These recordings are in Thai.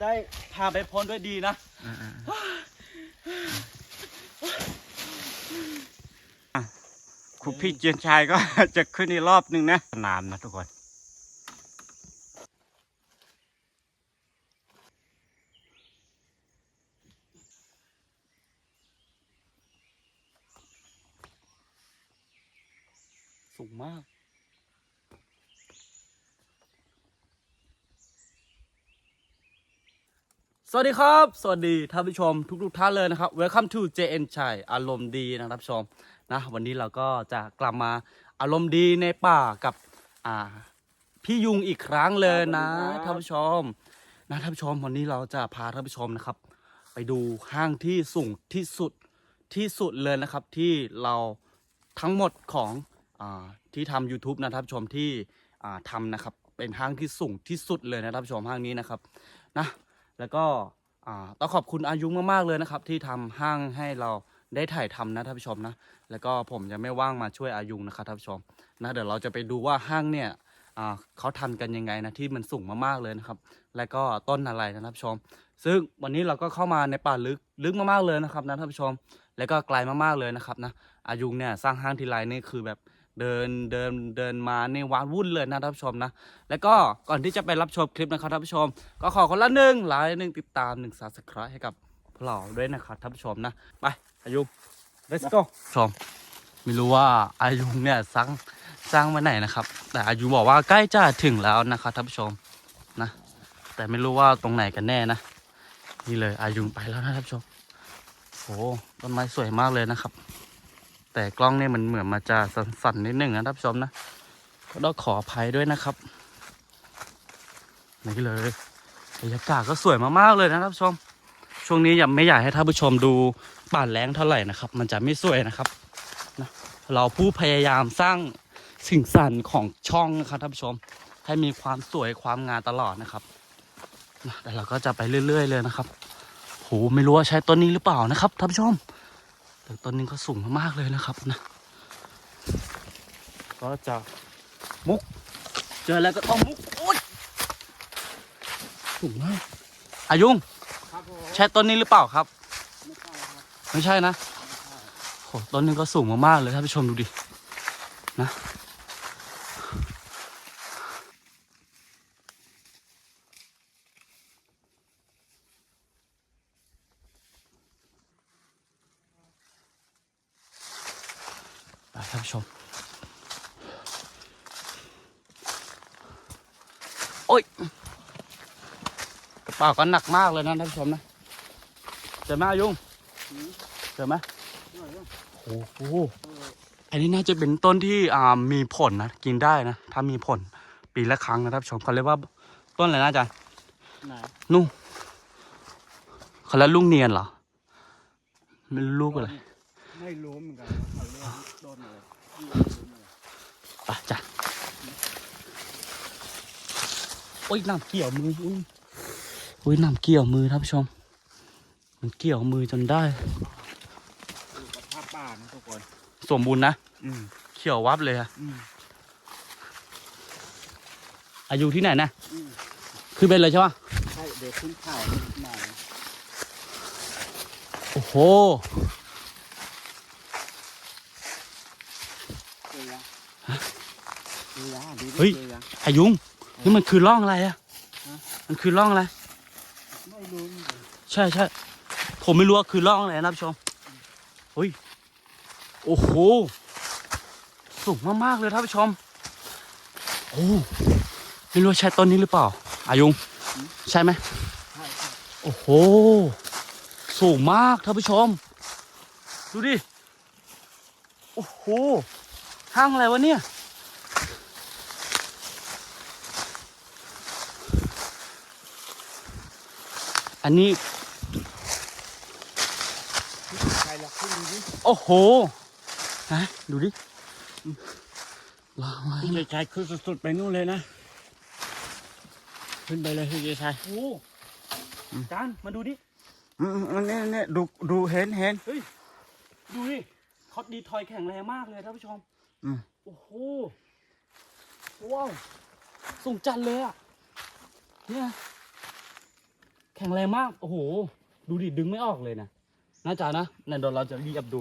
ได้พาไปพ้นด้วยดีนะครูพี่เจียนชายก็จะขึ้นอีกรอบหนึ่งนะสนามนะทุกคน สูงมาก สวัสดีครับ สวัสดีท่านผู้ชมทุกทุกๆท่านเลยนะครับ Welcome to JN ชัยอารมณ์ดีนะครับชมนะวันนี้เราก็จะกลับมาอารมณ์ดีในป่ากับอ่าพี่ยุงอีกครั้งเลยนะท่านผู้ชมนะท่านผู้ชมวันนี้เราจะพาท่านผู้ชมนะครับ ไปดูห้างที่สูงที่สุดที่สุดเลยนะครับที่เราทั้งหมดของอาที่ทำ YouTube นะท่านผู้ชมที่อ่าทำนะครับเป็นห้างที่สูงที่สุดเลยนะท่านผู้ชมห้างนี้นะครับนะ แล้วก็ต้องขอบคุณอายุมากๆเลยนะครับ ที่ทำห้างให้เราได้ถ่ายทำนะท่านผู้ชมนะ แล้วก็ผมจะไม่ว่างมาช่วยอายุนะครับท่านผู้ชมนะเดี๋ยวเราจะไปดูว่าห้างเนี่ยเขาทำกันยังไงนะที่มันสูงมากๆเลยนะครับ แล้วก็ต้นอะไรนะท่านผู้ชม ซึ่งวันนี้เราก็เข้ามาในป่าลึกลึกมากๆเลยนะครับนะท่านผู้ชม แล้วก็ไกลมากๆเลยนะครับนะอายุเนี่ยสร้างห้างทีไรนี่คือแบบ เดินเดินเดินมาในวานวุ่นเลยนะท่านผู้ชมนะ แล้วก็ก่อนที่จะไปรับชมคลิปนะครับท่านผู้ชม ก็ขอคนละหนึ่งไลค์หนึ่งติดตามหนึ่งซับสไครต์ให้กับพวกเราด้วยนะครับท่านผู้ชมนะ ไปอายุ let's go ชม ไม่รู้ว่าอายุเนี่ยสร้างสร้างมาไหนนะครับ แต่อายุบอกว่าใกล้จะถึงแล้วนะครับท่านผู้ชมนะ แต่ไม่รู้ว่าตรงไหนกันแน่นะ นี่เลยอายุไปแล้วนะท่านผู้ชมโอ้ต้นไม้สวยมากเลยนะครับ แต่กล้องเนี่ยมันเหมือนมาจะสั่นๆนิดหนึ่งนะท่านผู้ชมนะก็ต้องขออภัยด้วยนะครับนี่เลยบรรยากาศก็สวยมากๆเลยนะท่านผู้ชม ช่วงนี้ยังไม่อยากให้ท่านผู้ชมดูป่านแรงเท่าไหร่นะครับ มันจะไม่สวยนะครับนะเราผู้พยายามสร้างสิ่งสันของช่องนะครับท่านผู้ชม ให้มีความสวยความงามตลอดนะครับนะแต่เราก็จะไปเรื่อย ๆ เลยนะครับโหไม่รู้ว่าใช้ต้นนี้หรือเปล่านะครับท่านผู้ชม แต่ต้นนี้ก็สูงมากๆเลยนะครับนะก็จะมุก เจอแล้วก็ต้องมุกโอ๊ยสูงมากอายุงครับผมใช่ต้นนี้หรือเปล่าครับ ไม่ใช่ครับไม่ใช่นะโหต้นนี้ก็สูงมากๆเลยท่านผู้ชมดูดินะ ไปท่านผู้ชม โอ้ยกระเป๋าก็หนักมากเลยนะท่านผู้ชมนะเจอไหมอายุงเจอไหมโอ้โหอันนี้น่าจะเป็นต้นที่อ่ามีผลนะกินได้นะถ้ามีผลปีละครั้งนะท่านผู้ชมเขาเรียกว่าต้นอะไรนะอาจารย์ไหนนุ่งเขาเรียกลูกเนียนเหรอไม่รู้ลูกอะไรไม่รู้เหมือนกันว่าเขาเรียกต้นอะไรที่รู้เลยไปจ้ะโอ้ยน้ำเกี่ยวมืออุ้ยอุ้ยน้ำเกี่ยวมือท่านผู้ชม มันเกี่ยวมือจนได้อยู่กับภาพป่านะทุกคนสมบูรณ์นะ อืมเขียววับเลยอะอืม อายุที่ไหนนะอืม ขึ้นไปเลยใช่ปะใช่เดี๋ยวขึ้นเขาหน่อยโอ้โห เจอยังเจอยังดูดิเฮ้ย เจอยังอายุง นี่มันคือร่องอะไรอะฮะมันคือร่องอะไร ไม่รู้ใช่ใช่ผมไม่รู้ว่าคือร่องอะไรนะผู้ชมเฮ้ย โอ้โห สูงมากๆเลยท่านผู้ชม โอ้ไม่รู้ใช่ต้นนี้หรือเปล่า อายุงใช่ไหมใช่โอ้โห สูงมากท่านผู้ชม ดูดิ โอ้โหห้างอะไรวะเนี่ย อันนี้ใครละขึ้นดูดิโอ้โหฮะดูดิลองมาพี่ชายขึ้นสุดๆไปนู่นเลยนะ ขึ้นไปเลยพี่ชายโอ้จานมาดูดิอืมอันนี้เนี่ยดูดูเห็นเห็นเฮ้ยดูดิท็อตดีทอยแข็งแรงมากเลยท่านผู้ชมอืมโอ้โหว้าวสูงจัดเลยอะเนี่ย แแข็งแรงมาก โอ้โห ดูดิดึงไม่ออกเลยนะน่าจะนะนั่นเดี๋ยวเราจะรีบดู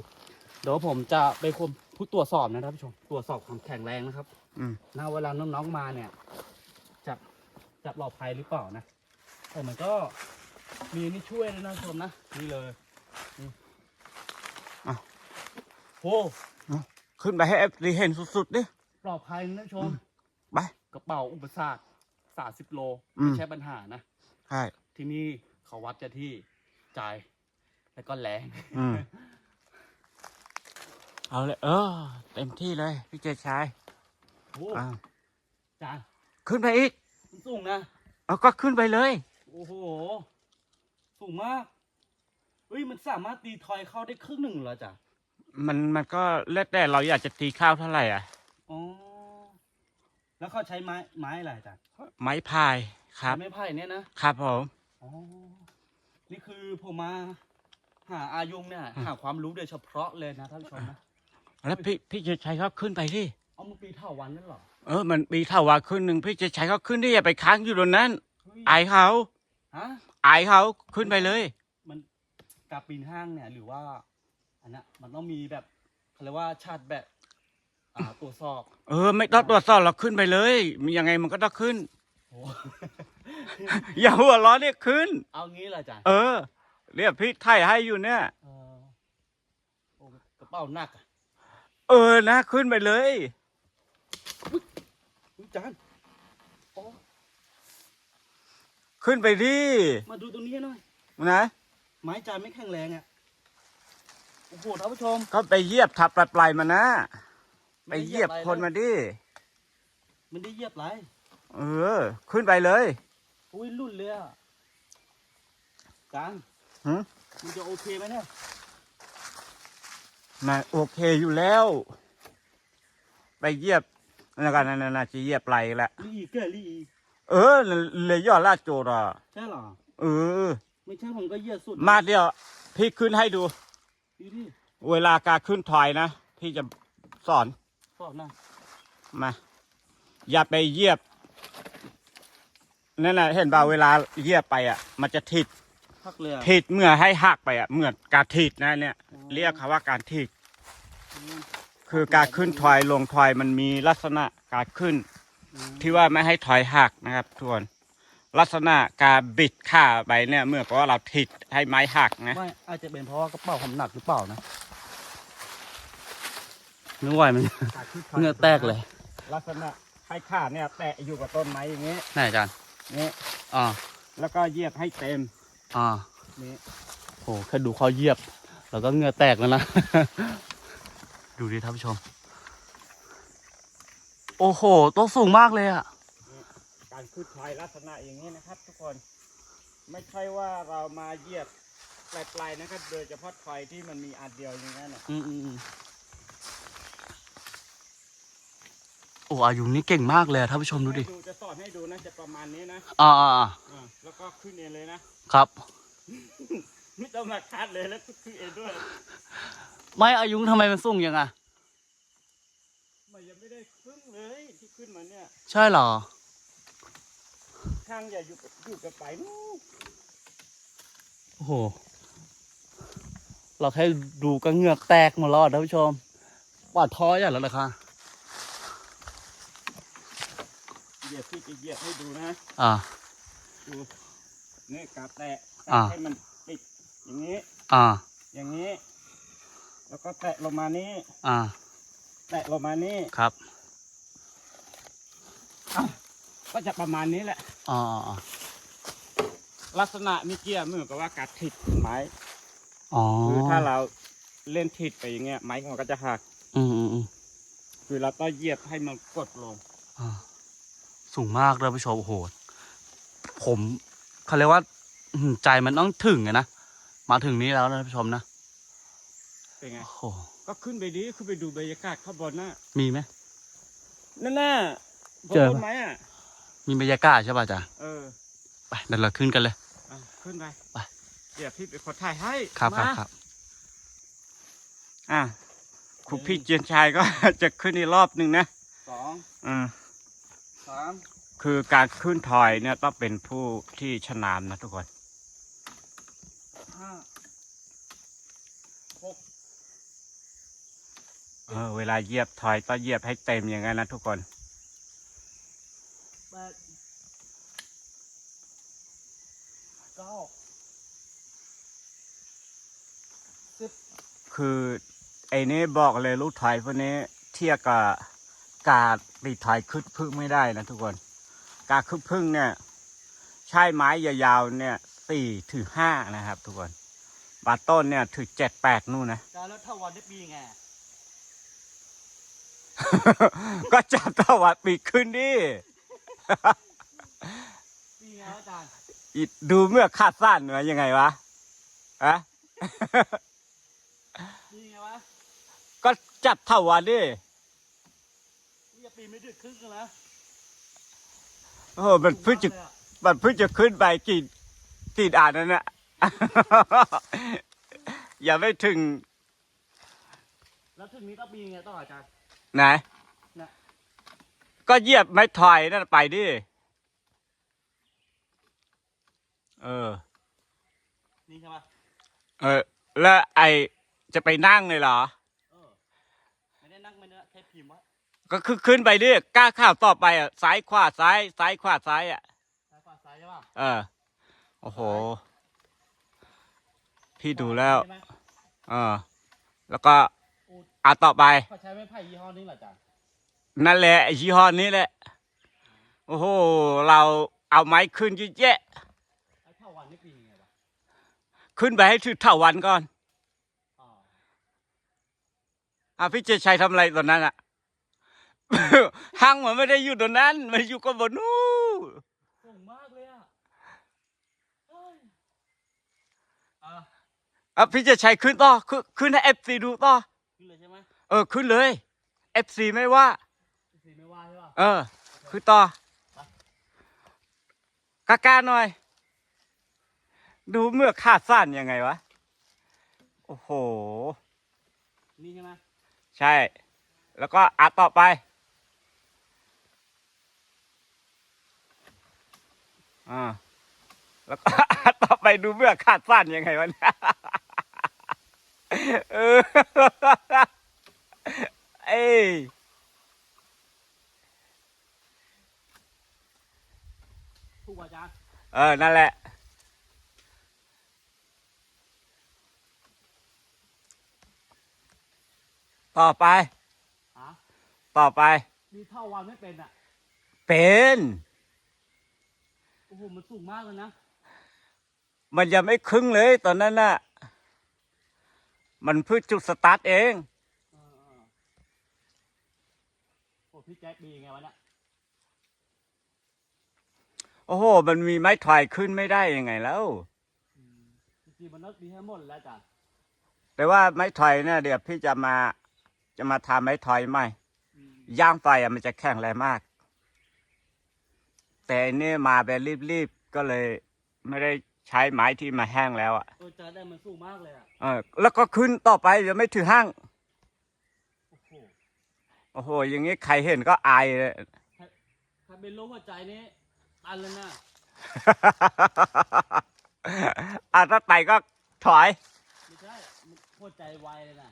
เดี๋ยวผมจะไปคนผู้ตรวจสอบนะท่านผู้ชม ตรวจสอบความแข็งแรงนะครับ อืมนะเวลาน้องๆมาเนี่ยจะจะปลอดภัยหรือเปล่านะแต่มันก็มีนี่ช่วยนะท่านผู้ชมนะนี่เลยนี่อ้าว โอ้ขึ้นไปให้เอฟซีเห็นสุดๆดิ ปลอดภัยนะท่านผู้ชม ไป กระเป๋าอุปสรรคสามสิบโลอืมไม่ใช่ปัญหานะ ใช่ ที่นี่เขาวัดจะที่ใจแล้วก็แรงอืมเอาเลย เออ เต็มที่เลย พี่เจชายโอ้อ่าจานขึ้นไปอีก มันสูงนะ เอาก็ขึ้นไปเลย โอ้โห สูงมากเฮ้ยมันสามารถตีทอยเข้าได้ครึ่งหนึ่งเหรอจ๊ะมันมันก็แล้วแต่เราอยากจะตีข้าวเท่าไหร่อะ อ๋อ แล้วเขาใช้ไม้ไม้อะไรจ๊ะไม้พายครับ ไม้ไผ่เนี่ยนะครับผม อ๋อ นี่คือผมมาหาอายุงเนี่ย หาความรู้โดยเฉพาะเลยนะท่านผู้ชมนะแล้วพี่พี่เจชายก็ขึ้นไปที่เอามาปีเท่าวันนั่นเหรอ เออ มันมีเท่าวาขึ้นหนึ่งพี่เจชายก็ขึ้นที่อย่าไปค้างอยู่ตรงนั้นเฮ้ยอายเขาฮะ อายเขาขึ้นไปเลย มันกาปีนห้างเนี่ย หรือว่าอันเนี้ยมันต้องมีแบบเขาเรียกว่าชาติแบบ อ่าตรวจสอบ เออ ไม่ต้องตรวจสอบเราขึ้นไปเลย มียังไงมันก็ต้องขึ้น โอ้ อย่าหัวเร้อนเนี่ยขึ้น เอางี้เหรอจ๊ะเออเรียกพี่ไทยให้อยู่เนี่ย เออโอ้กระเป๋าหนักอะเออนะขึ้นไปเลย อุ๊ยจานโอ้ขึ้นไปดิมาดูตรงนี้หน่อย นะไม้จานไม่แข็งแรงอะ โอ้โหท่านผู้ชม ก็ไปเหยียบทับปลายปลายๆมานะไปม่ด้เหยียบอะไรคนมาดิมันได้เหยียบไร เออ ขึ้นไปเลย อุ้ยรุ่นเลยอะจานหืมมันจะโอเคไหมเนี่ยน่ะโอเคอยู่แล้ว ไปเหยียบนั่นกันนั่นน่ะจะเหยียบไหลแหละลีเกอรี่เออเลยยอดลาดโจรอะใช่เหรอเออ ไม่ใช่ผมก็เหยียบสุด มาเดี๋ยว พี่ขึ้นให้ดูดูดิเวลาการขึ้นถอยนะ พี่จะสอนสอบหนะมาอย่าไปเหยียบ นั่นน่ะเห็นป่าเวลาเหยียบไปอะ มันจะทิดพักเรือทิดเมื่อให้หักไปอะเหมือนการทิดนะเนี่ย เรียกคำว่าการทิดอืมคือการขึ้นถอยลงถอยมันมีลักษณะการขึ้นอืมที่ว่าไม่ให้ถอยหักนะครับทุกคนลักษณะการบิดขาไปเนี่ย เมื่อเพราะว่าเราทิดให้ไม้หักนะไม่อาจจะเป็นเพราะว่ากระเป๋าผมหนักหรือเปล่านะไม่ไหวมันเหงื่อแตกเลย ลักษณะให้ขาเนี่ย แตะอยู่กับต้นไม้อย่างนี้ไหนอาจารย์ นี่อ่าแล้วก็เหยียบให้เต็ม อ่านี่โอ้แค่ดูเขาเหยียบ แล้วก็เหงื่อแตกแล้วนะ ดูดิท่านผู้ชม โอ้โหตัวสูงมากเลยอะการขึ้นถอยลักษณะอย่างนี้นะครับ ทุกคน ไม่ใช่ว่าเรามาเหยียบปลายๆนะครับ โดยเฉพาะถอยที่มันมีอันเดียวอย่างนั้นน่ะอืมอืมอืม โอ้อายุนี่เก่งมากเลยอะท่านผู้ชมดูดิให้จะสอนให้ดูนะจะประมาณนี้นะอ่าอ่าอ่าอ่าแล้วก็ขึ้นเองเลยนะ ครับ ไม่ต้องมาคัดเลยแล้วก็ขึ้นเองด้วยไม่อายุทำไมมันสูงยังอะมันยังไม่ได้ครึ่งเลยที่ขึ้นมาเนี่ยใช่เหรอ ข้างอย่าอยู่กับอยู่กับไปนู้นโอ้โห เราแค่ดูก็เหงือกแตกหมดแล้วอะท่านผู้ชมปาดท้ออย่างแล้วเหรอคะ พี่จะเหยียบให้ดูนะ อ่า ดูเนี่กาแตะอ่า ให้มันติดอย่างนี้ อ่า อย่างนี้ แล้วก็แตะลงมานี้ อ่า แตะลงมานี้ ครับ ก็จะประมาณนี้แหละอ่าอ่าอ่าลักษณะมื่อกี้เหมือนกับว่าการถิดไม้อ๋อคือถ้าเราเล่นถิดไปอย่างเงี้ยไม้มันก็จะหัก อืมอืมอืมคือเราต้องเหยียบให้มันกดลง อ่า สูงมากท่านผู้ชมโอ้โหผมเขาเรียกว่าอื้อหือใจมันต้องถึงอะนะมาถึงนี้แล้วนะท่านผู้ชมนะเป็นไงโอ้โหก็ขึ้นไปดิขึ้นไปดูบรรยากาศข้างบนน่ะมีไหมนั่นน่ะบนเจอต้ปะนไม้อะมีบรรยากาศใช่ป่ะจ๊ะเออไปเดี๋ยวเราขึ้นกันเลยอะขึ้นไปไปเดี๋ยวพี่เป็นคนถ่ายให้ครับครับมาครับอะครูพี่เจียนชายก็จะขึ้นอีกรอบหนึ่งนะสองอืมสาม คือการขึ้นถอยเนี่ยต้องเป็นผู้ที่ชำนาญนะทุกคนห้าหกเออเวลาเหยียบถอยก็เหยียบให้เต็มอย่างนั้นนะทุกคนแปดเก้าสิบคือไอ้นี้บอกเลยลูกถอยพวกนี้เทียบกับ กาตีถอยคึดพึ่งไม่ได้นะทุกคน กาคึดพึ่งเนี่ย ใช้ไม้ยาวๆเนี่ยสี่ถึงห้านะครับ ทุกคน บาต้นเนี่ยถึงเจ็ดแปดนู่นนะจานแล้วถ้าวันได้ปีไงก็จับตะวัดปีกขึ้นดิปีไงวะอาจารย์อีดูเมื่อคาดสั้นมายังไงวะอะปีไงวะก็จับเท่าวันดินี่จะ ปีไม่ถึงครึ่งกันแล้วโอ้โหมันเพิ่งจะสูมากเลยอมันเพิ่งจะขึ้นไปกี่กี่ด่านนั่นนะอย่าไม่ถึงแล้วถึงนี้ต้องปีไงต้องอาจารย์ ไหนน่ะ ก็เหยียบไม่ถอยนั่นไปดิ เออ นี่ใช่ปะเออ แล้วไอจะไปนั่งเลยเหรอเออ ไม่ได้นั่งไม่ได้แค่พิมพ์วะ ก็คือขึ้นไปดิกล้าข้าวต่อไปอะซ้ายขวาซ้ายซ้ายขวาซ้ายอะซ้ายขวาซ้ายใช่ปะเออโอ้โห พี่ดูแล้วใช่ไหมเออ แล้วก็อะต่อไปเขาใช้ไม้ไผ่ยี่ห้อนี้เหรออาจารย์นั่นแหละไอ้ยี่ห้อนี้แหละ โอ้โห เราเอาไม้ขึ้นเยอะแยะไอ้เท่าวันนี่ปีไงวะขึ้นไปให้ถึงเท่าวันก่อนอ๋ออะพี่เจชัยทำอะไรตอนนั้นอะ หังมันไม่ได้อยู่ตรงนั้น มันอยู่ก็บนนู้นสูงมากเลยอะเอ้ยอะอะพี่เจชัยขึ้นต่อขึ้นขึ้นให้เอฟซีดูต่อขึ้นเลยใช่ไหมเออขึ้นเลยเอฟซีไม่ว่า สีไม่ว่าใช่ปะเออขึ้นต่อกล้าๆหน่อย ดูเมื่อขาดสั้นยังไงวะ โอ้โห นี่ใช่ไหมใช่ แล้วก็อัดต่อไป อ่า แล้วก็อัดต่อไปดูเมื่อขาดสั้นยังไงวะเนี่ยเออเอ้ยถูกกว่าอาจารย์เออ นั่นแหละ ต่อไป ฮะต่อไปนี่เท่าวันไม่เป็นอะ เป็น โอ้โหมันสูงมากเลยนะ มันยังไม่ครึ่งเลยตอนนั้นน่ะ มันเพิ่งจุดสตาร์ทเองเออเออโอ้พี่แจ็คปีไงวะเนี่ยโอ้โห มันมีไม้ถอยขึ้นไม่ได้ยังไงแล้วอืมจริงๆมันนักปีให้หมดแล้วอาจารย์แต่ว่าไม้ถอยเนี่ยเดี๋ยวพี่จะมา จะมาทำไม้ถอยใหม่อืมย่างไฟอะมันจะแข็งแรงมาก แต่อันนี่มาแบบรีบๆก็เลยไม่ได้ใช้ไม้ที่มาแห้งแล้วอะเอออาจารย์ได้มันสูงมากเลยอะเออแล้วก็ขึ้นต่อไปเดี๋ยวไม่ถือห้างโอ้โหโอ้โหอย่างนี้ใครเห็นก็อายเลยถ้าเป็นโรคหัวใจนี่ตันเลยนะ อะถ้าไต่ก็ถอยไม่ใช่มันหัวใจไวเลยนะ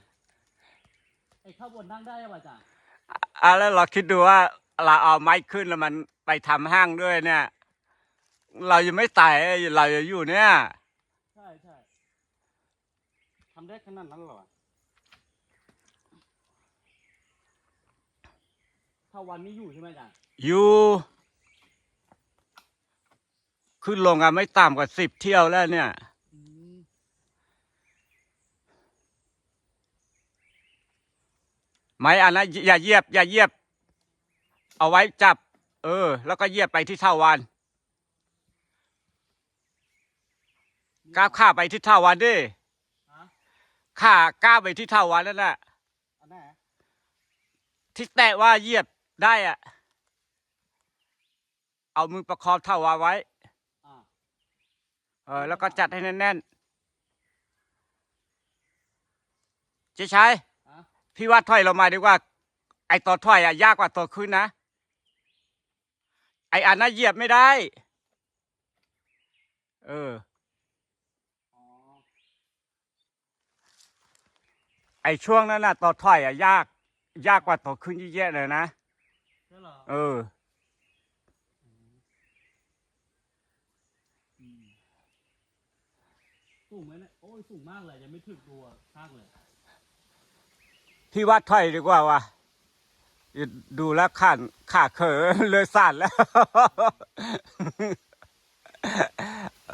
ไอ้ข้าวบนนั่งได้ป่ะอาจารย์อะแล้วเราคิดดูว่า เราเอาไม้ขึ้นแล้วมันไปทำห้างด้วยเนี่ย เรายังไม่ไต่เราจะอยู่เนี่ยใช่ใช่ทำได้ขนาดนั้นเหรอถ้าวันนี้อยู่ใช่ไหมอาจารย์อยู่ขึ้นลงกันไม่ต่ำกว่าสิบเที่ยวแล้วเนี่ยอืมไม้อันนั้นอย่าเหยียบ อย่าเหยียบ เอาไว้จับ เออ แล้วก็เหยียบไปที่เท่าวันก้าวข้าไปที่เท่าวันดิฮะข้าก้าวไปที่เท่าวันนั่นแหละอันไหนอะที่แตะว่าเหยียบได้อะเอามือประคองเท่าวันไว้อ่าเออ แล้วก็จัดให้แน่นๆเจ๊ชัยฮะพี่ว่าถอยเรามาดีกว่า ไอตัวถอยอะยากกว่าตัวขึ้นนะ ไออันน่ะเหยียบไม่ได้ เออ ไอช่วงนั้นน่ะต่อถอยอะยาก ยากกว่าต่อขึ้นเยอะแยะเลยนะเออสูงไหมเนี่ยโอ้ยสูงมากเลยยังไม่ถึงตัวข้างเลยที่วัดถอยดีกว่าวะ ดูแล้วขาขาเขอเลยสั่นแล้ว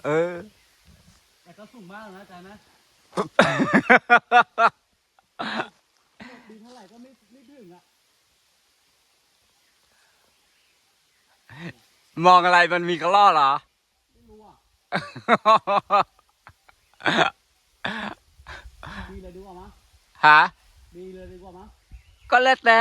เออ แต่ก็สูงมากนะอาจารย์นะดีเท่าไหร่ก็ไม่ไม่ถึงอะ มองอะไรมันมีกระล่อเหรอ ไม่รู้อะมีเลยดีกว่ามั้ยฮะมีเลยดีกว่ามั้ยก็แล้วแต่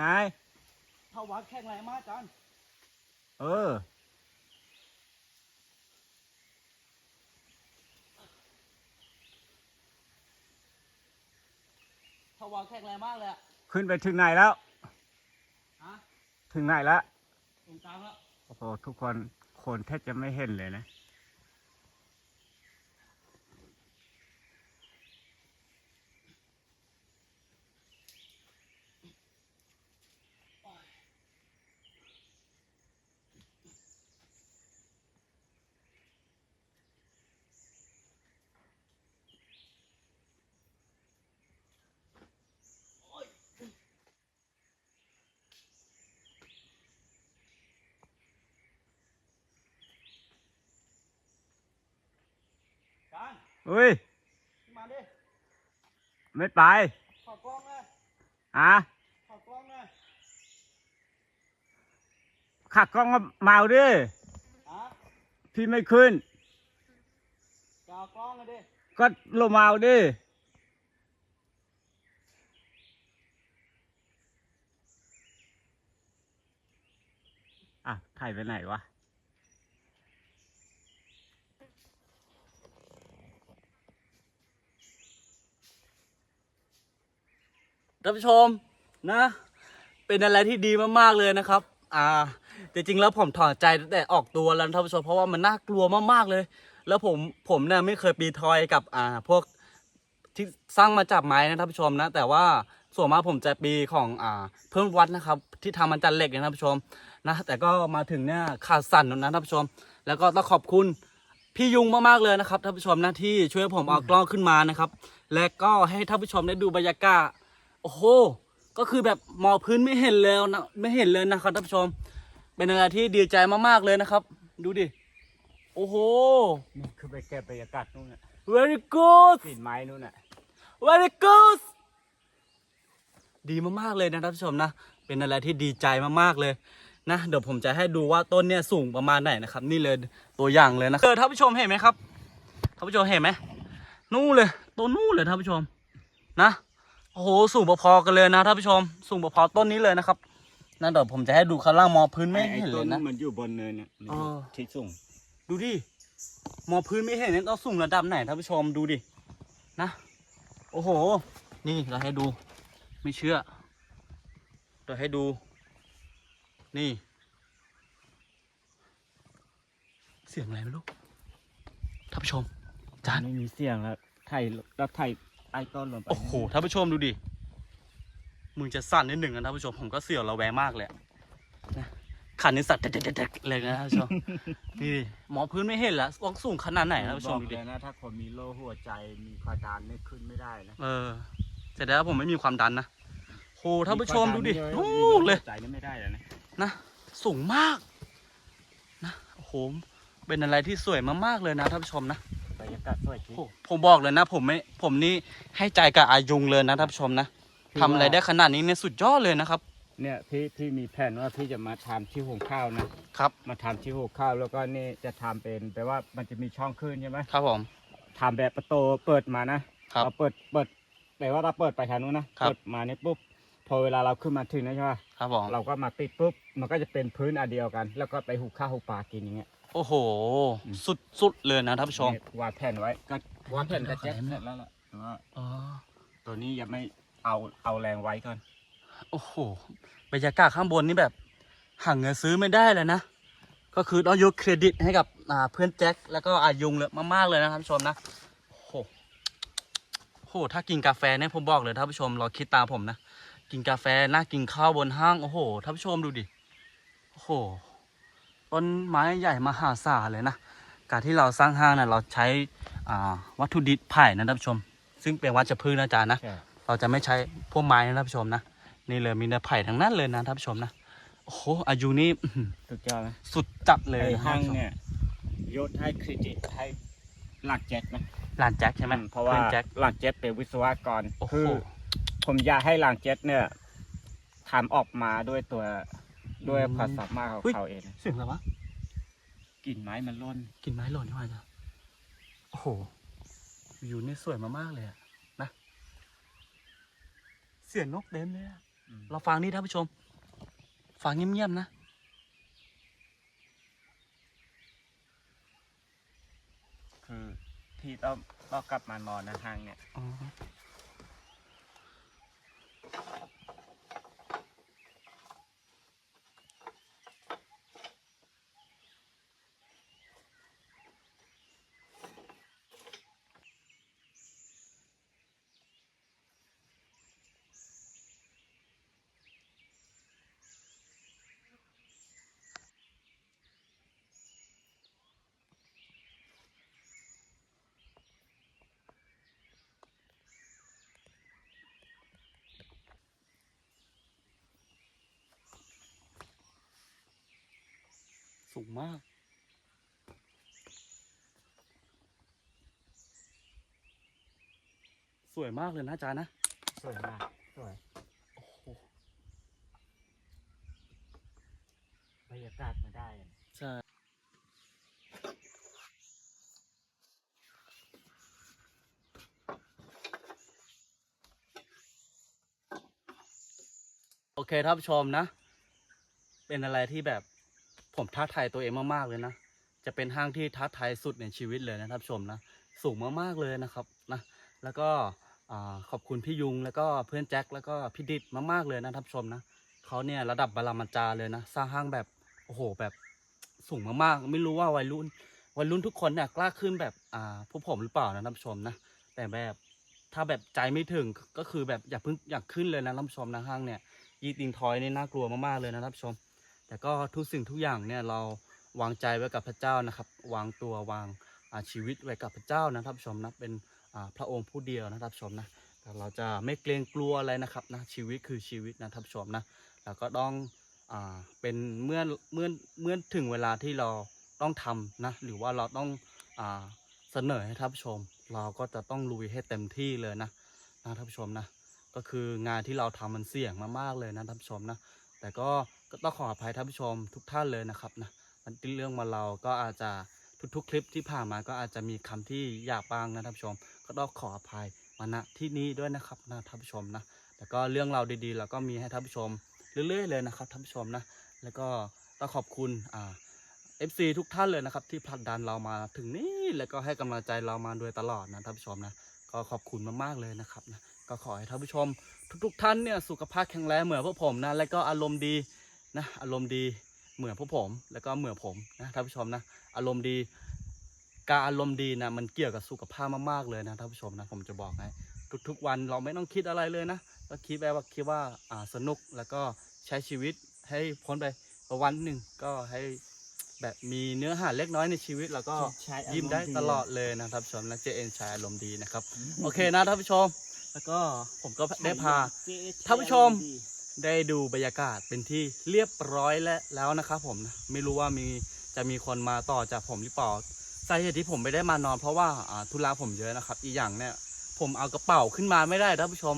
ไง ถ้าวัดแข็งแรงมากอาจารย์ เออ ถ้าวัดแข็งแรงมากเลยอะขึ้นไปถึงไหนแล้ว ฮะถึงไหนแล้ว ตรงกลางแล้ว โอ้โห ทุกคนคนแทบจะไม่เห็นเลยนะ เฮ้ยขึ้นมาดิไม่ไปขอกล้องเลยอะขอกล้องเลยขักกล้องมาเมาดิฮะพี่ไม่ขึ้น จะเอากล้องเลยดิก็ลงมาเอาดิอะถ่ายไปไหนวะ ท่านผู้ชมนะ เป็นอะไรที่ดีมากๆเลยนะครับ อ่าแต่จริงๆแล้วผมถอดใจตั้งแต่ออกตัวแล้วท่านผู้ชมเพราะว่ามันน่ากลัวมากๆเลย แล้วผมผมเนี่ยไม่เคยปีทอยกับอ่าพวกที่สร้างมาจากไม้นะท่านผู้ชมนะ แต่ว่าส่วนมากผมจะปีของอ่าเพื่อนวัดนะครับ ที่ทำมันจันเหล็กนะท่านผู้ชมนะแต่ก็มาถึงเนี่ยขาดสั่นนะท่านผู้ชม แล้วก็ต้องขอบคุณพี่ยุงมากๆเลยนะครับท่านผู้ชมนะที่ช่วยผมเอากล้องขึ้นมานะครับ และก็ให้ท่านผู้ชมได้ดูบรรยากาศ โอ้โห ก็คือแบบมองพื้นไม่เห็นเลยนะไม่เห็นเลยนะครับท่านผู้ชม เป็นอะไรที่ดีใจมากๆเลยนะครับ ดูดิ โอ้โห นี่คือไปเก็บบรรยากาศนู่นน่ะ very good กลิ่นไม้นู่นน่ะ very good ดีมากๆเลยนะท่านผู้ชมนะ เป็นอะไรที่ดีใจมากๆเลยนะ เดี๋ยวผมจะให้ดูว่าต้นเนี่ยสูงประมาณไหนนะครับ นี่เลยตัวอย่างเลยนะเออท่านผู้ชมเห็นไหมครับท่านผู้ชมเห็นไหมนู่นเลยตัวนู่นเลยท่านผู้ชมนะ โอ้โหสูงพอๆกันเลยนะท่านผู้ชม สูงพอๆต้นนี้เลยนะครับนั่นเดี๋ยวผมจะให้ดูข้างล่างมองพื้นไม่เห็นเลยนะมันอยู่บนเนินเนี่ยมันอยู่อ๋อที่สูงดูดิมองพื้นไม่เห็นเนี่ยต้องสูงระดับไหนท่านผู้ชมดูดินะ โอ้โห นี่เราให้ดู ไม่เชื่อเราให้ดู นี่ เสียงอะไรไม่รู้ท่านผู้ชมจานไม่มีเสียงแล้วถ่ายแล้วถ่าย ใต้ต้นลงไปโอ้โหท่านผู้ชมดูดิมึงจะสั่นนิดหนึ่งนะท่านผู้ชมผมก็เสียวระแวงมากเลยอะนะขันนี่สั่นเด็ดๆๆเลยนะท่านผู้ชมนี่ดิหมอพื้นไม่เห็นละต้องสูงขนาดไหนท่านผู้ชมบดูอกดิเลยนะถ้าคนมีโรคหัวใจมีความดันนี่ขึ้นไม่ได้นะเออเสร็จแล้วผมไม่มีความดันนะโหท่านผู้ชมดูดิมีนู่ความนเลยหัวใจนี่ไม่ได้เลยนะนะสูงมากนะโอ้โหเป็นอะไรที่สวยมากๆเลยนะท่านผู้ชมนะบ รรยากาศสวยจริงโอ้ผมบอกเลยนะ ผมไม่ผมนี่ให้ใจกับอายุงเลยนะท่านผู้ชมนะทำอะไรได้ขนาดนี้เนี่ยสุดยอดเลยนะครับ เนี่ยพี่พี่มีแผนว่าพี่จะมาทำที่หุงข้าวนะ ครับ มาทำที่หุงข้าวแล้วก็นี่จะทำเป็นแปลว่ามันจะมีช่องขึ้นใช่ไหมครับผม ทำแบบประตูเปิดมานะครับเราเปิดเปิดแปลว่าเราเปิดไปทางนู้นนะครับ เปิดมาเนี่ยปุ๊บพอเวลาเราขึ้นมาถึงนะใช่ไหมครับผม เราก็มาติดปุ๊บมันก็จะเป็นพื้นอันเดียวกัน แล้วก็ไปหุงข้าวหุงปลากินอย่างเงี้ย โอ้โหอืมสุดสุดเลยนะท่านผู้ชมเนี่ยวาดแผนไว้ก็วาดแผนกระแจ็คเสร็จแล้วล่ะแต่ว่าอ๋อ ตัวนี้ยังไม่เอาเอาแรงไว้ก่อน โอ้โห บรรยากาศข้างบนนี่แบบหาเงินซื้อไม่ได้เลยนะ ก็คือต้องยกเครดิตให้กับอ่าเพื่อนแจ็คแล้วก็อายุงเลยมากๆเลยนะท่านผู้ชมนะ โอ้โหโอ้โห ถ้ากินกาแฟเนี่ยผมบอกเลยท่านผู้ชมรอคิดตามผมนะ กินกาแฟน่ากินข้าวบนห้าง โอ้โหท่านผู้ชมดูดิ โอ้โห ต้นไม้ใหญ่มหาศาลเลยนะ การที่เราสร้างห้างนะเราใช้อ่าวัตถุดิบไผ่นะท่านผู้ชม ซึ่งเป็นวัชพืชนะอาจารย์นะใช่เราจะไม่ใช้พวกไม้นะท่านผู้ชมนะ นี่เลยมีแต่ไผ่ทั้งนั้นเลยนะท่านผู้ชมนะ โอ้โหอายุนี่อื้อหือสุดยอดไหมสุดจัดเลยไอ้นะห้างท่านผู้ชมเนี่ยยศให้เครดิตให้หลักแจ็คนะลานแจ็คใช่ไหมเพราะว่าพื่อนแจ็คหลังเจ็ตเป็นวิศวกรโอ้โหคือผมอยากให้หลังเจ็ตเนี่ยทำออกมาด้วยตัว ด้วยความสามารถของเขาเอง เสียงอะไรวะกลิ่นไม้มันร่นกินไม้หล่นที่ว่าจะโอ้โห วิวนี่สวยมากๆเลยอะนะ เสียงนกเต็มเลยอะเราฟังนี่ท่านผู้ชม ฟังเงียบๆนะ คือที่ต้องต้องกลับมานอนนะห้างเนี่ย อ๋อ สูงมาก สวยมากเลยนะอาจารย์นะ สวยมากสวยโอ้โหบรรยากาศมาได้อะใช่ โอเคท่านผู้ชมนะ เป็นอะไรที่แบบ ผมท้าทายตัวเองมากๆเลยนะ จะเป็นห้างที่ท้าทายสุดในชีวิตเลยนะท่านผู้ชมนะ สูงมากๆเลยนะครับนะ แล้วก็ขอบคุณพี่ยุงแล้วก็เพื่อนแจ็คแล้วก็พี่ดิดมากๆเลยนะท่านผู้ชมนะเขาเนี่ยระดับบารามาจาเลยนะ สร้างห้างแบบโอ้โหแบบสูงมากๆ ไม่รู้ว่าวัยรุ่นวัยรุ่นทุกคนเนี่ยกล้าขึ้นแบบอ่าพวกผมหรือเปล่านะท่านผู้ชมนะแต่แบบถ้าแบบใจไม่ถึงก็คือแบบอย่าเพิ่งอยากขึ้นเลยนะท่านผู้ชมนะห้างเนี่ยยีติงทอยนี่น่ากลัวมากๆเลยนะท่านผู้ชม แต่ก็ทุกสิ่งทุกอย่างเนี่ยเราวางใจไว้กับพระเจ้านะครับ วางตัววางชีวิตไว้กับพระเจ้านะท่านผู้ชมนะเป็นพระองค์ผู้เดียวนะท่านผู้ชมนะแต่เราจะไม่เกรงกลัวอะไรนะครับนะชีวิตคือชีวิตนะท่านผู้ชมนะแล้วก็ต้องอเป็นเมื่อเมื่อเมื่อถึงเวลาที่เราต้องทำนะหรือว่าเราต้องอเสนอให้ท่านผู้ชม เราก็จะต้องลุยให้เต็มที่เลยนะนะท่านผู้ชมนะก็คืองานที่เราทำมันเสี่ยงมากๆเลยนะท่านผู้ชมนะแต่ก็ ก็ต้องขออภัยท่านผู้ชมทุกท่านเลยนะครับนะมันเป็นเรื่องมาเราก็อาจจะทุกๆ คลิปที่ผ่านมาก็อาจจะมีคำที่หยาบบ้างนะท่านผู้ชม ก็ต้องขออภัยมาณที่นี้ด้วยนะครับนะท่านผู้ชมนะแต่ก็เรื่องเราวดีๆ เราก็มีให้ท่านผู้ชมเรื่อยๆเลยนะครับท่านผู้ชมนะแล้วก็ต้องขอบคุณอ่า FC ทุกท่านเลยนะครับที่ผลักดันเรามาถึงนี้แล้วก็ให้กำลังใจเรามาโดยตลอดนะท่านผู้ชมนะก็ขอบคุณมากๆเลยนะครับนะก็ขอให้ท่านผู้ชม ทุกๆ ท่านเนี่ยสุขภาพแข็งแรงเหมือนพวกผมนะแล้วก็อารมณ์ดี นะอารมณ์ดีเหมือนพวกผมแล้วก็เหมือนผมนะท่านผู้ชมนะอารมณ์ดี การอารมณ์ดีนะมันเกี่ยวกับสุขภาพมากๆเลยนะท่านผู้ชมนะผมจะบอกให้ทุกๆวันเราไม่ต้องคิดอะไรเลยนะก็คิดแบบว่าคิดว่าอ่าสนุกแล้วก็ใช้ชีวิตให้พ้นไปวันหนึ่งก็ให้แบบมีเนื้อหาเล็กน้อยในชีวิต แล้วก็ใช้อารมณ์ยิ้มได้ดีตลอดเลยนะท่านผู้ชมและเจเอ็นชายอารมณ์ดีนะครับ โอเคนะท่านผู้ชม แล้วก็ผมก็ได้พาท่านผู้ชม ได้ดูบรรยากาศเป็นที่เรียบร้อยและแล้วนะครับผมนะไม่รู้ว่ามีจะมีคนมาต่อจากผมหรือเปล่าสาเหตุที่ผมไม่ได้มานอน เพราะว่าอ่าธุระผมเยอะนะครับ อีกอย่างเนี่ยผมเอากระเป๋าขึ้นมาไม่ได้ท่านผู้ชม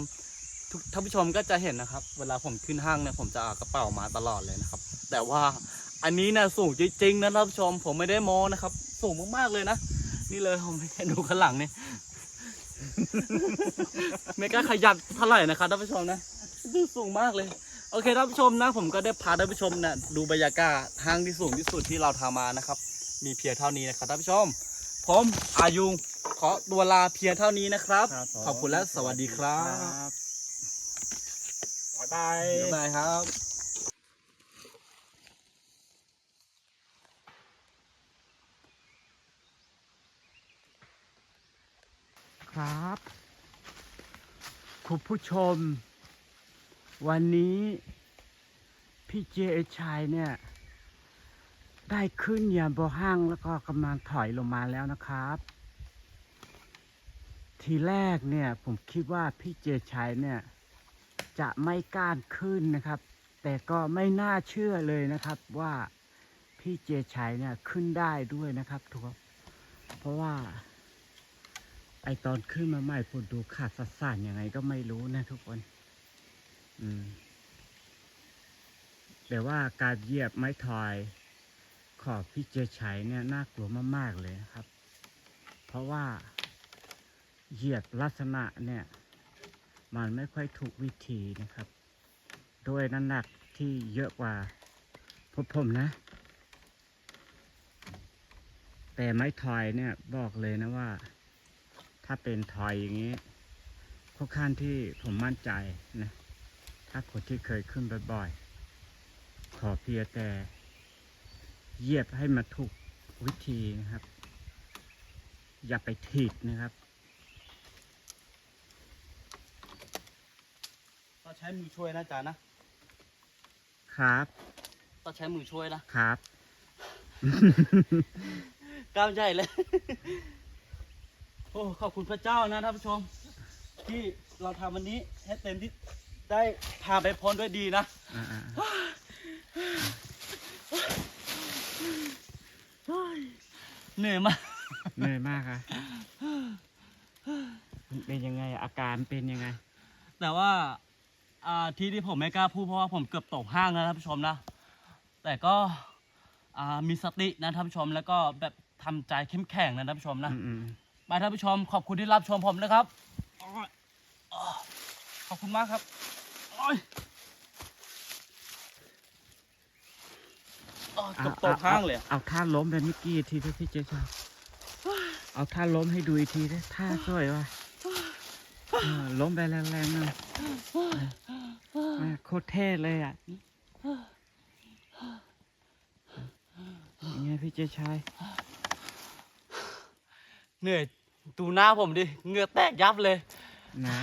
ทุกท่านผู้ชมก็จะเห็นนะครับ เวลาผมขึ้นห้างเนี่ยผมจะเอากระเป๋ามาตลอดเลยนะครับ แต่ว่าอันนี้นี่ยสูงจริงๆนะท่านผู้ชม ผมไม่ได้โม้นะครับ สูงมากๆเลยนะนี่เลยผมไม่ได้ดูข้างหลังนี่ไม่กล้าขยับเท่าไหร่นะครับท่านผู้ชมนะ สูงมากเลย โอเคท่านผู้ชมนะ ผมก็ได้พาท่านผู้ชมนะดูบรรยากาศทางที่สูงที่สุดที่เราทำมานะครับ มีเพียงเท่านี้นะครับท่านผู้ชม ผมอายุงขอตัวลาเพียงเท่านี้นะครับ ครับผม ขอบคุณและสวัสดีครับบ๊ายบาย บ๊ายบายครับครับ คุณผู้ชม วันนี้พี่เจชายเนี่ย ได้ขึ้นยามบห้างแล้วก็กำลังถอยลงมาแล้วนะครับ ทีแรกเนี่ยผมคิดว่าพี่เจชัยเนี่ย จะไม่ก้าขึ้นนะครับ แต่ก็ไม่น่าเชื่อเลยนะครับว่าพี่เจชัยเนี่ยขึ้นได้ด้วยนะครับทุกคนเพราะว่าไอตอนขึ้นมาใหม่ผมดูขาดสัสานยังไงก็ไม่รู้นะทุกคน แต่ว่าการเหยียบไม้ทอย ขอบพี่เจชัยเนี่ยน่ากลัวมาก ๆ เลยครับ เพราะว่าเหยียบลักษณะเนี่ย มันไม่ค่อยถูกวิธีนะครับ โดยน้ำหนักที่เยอะกว่าพวกผมนะ แต่ไม้ทอยเนี่ยบอกเลยนะว่า ถ้าเป็นทอยอย่างนี้ค่อนข้างที่ผมมั่นใจนะ ถ้าคนที่เคยขึ้นบ่อยๆ ขอเพียงแต่เหยียบให้มันถูกวิธีนะครับ อย่าไปถีบนะครับต้องใช้มือช่วยนะจ๊ะนะ ครับต้องใช้มือช่วยนะ ครับ กล้ามใหญ่เลย โอ้ ขอบคุณพระเจ้านะท่านผู้ชม ที่เราทำวันนี้ให้เต็มที่ ได้พาไปพ้นด้วยดีนะอ่าเหนื่อยมากๆเหนื่อยมากอะมันเป็นยังไงอาการเป็นยังไง แต่ว่าอ่าที่ที่ผมไม่กล้าพูดเพราะว่าผมเกือบตกห้างนะท่านผู้ชมนะ แต่ก็อ่ามีสตินะท่านผู้ชมแล้วก็แบบทำใจเข้มแข็งนะท่านผู้ชมนะอืมไปท่านผู้ชมขอบคุณที่รับชมผมนะครับโอ้ยอ้อขอบคุณมากครับโอ้ยอ้อๆเกือบตกห้างเลยอะเอาท่าล้มแบบเมื่อกี้ทีที่พี่เจ๊ชอบเอาท่าล้มให้ดูอีกทีได้ท่าสวยว่ะเออล้มไปแรงๆหน่อยแม่โคตรเท่เลยอะยังไงพี่เจ๊ชายเหนื่อยดูหน้าผมดิเหงื่อแตกยับเลยนะ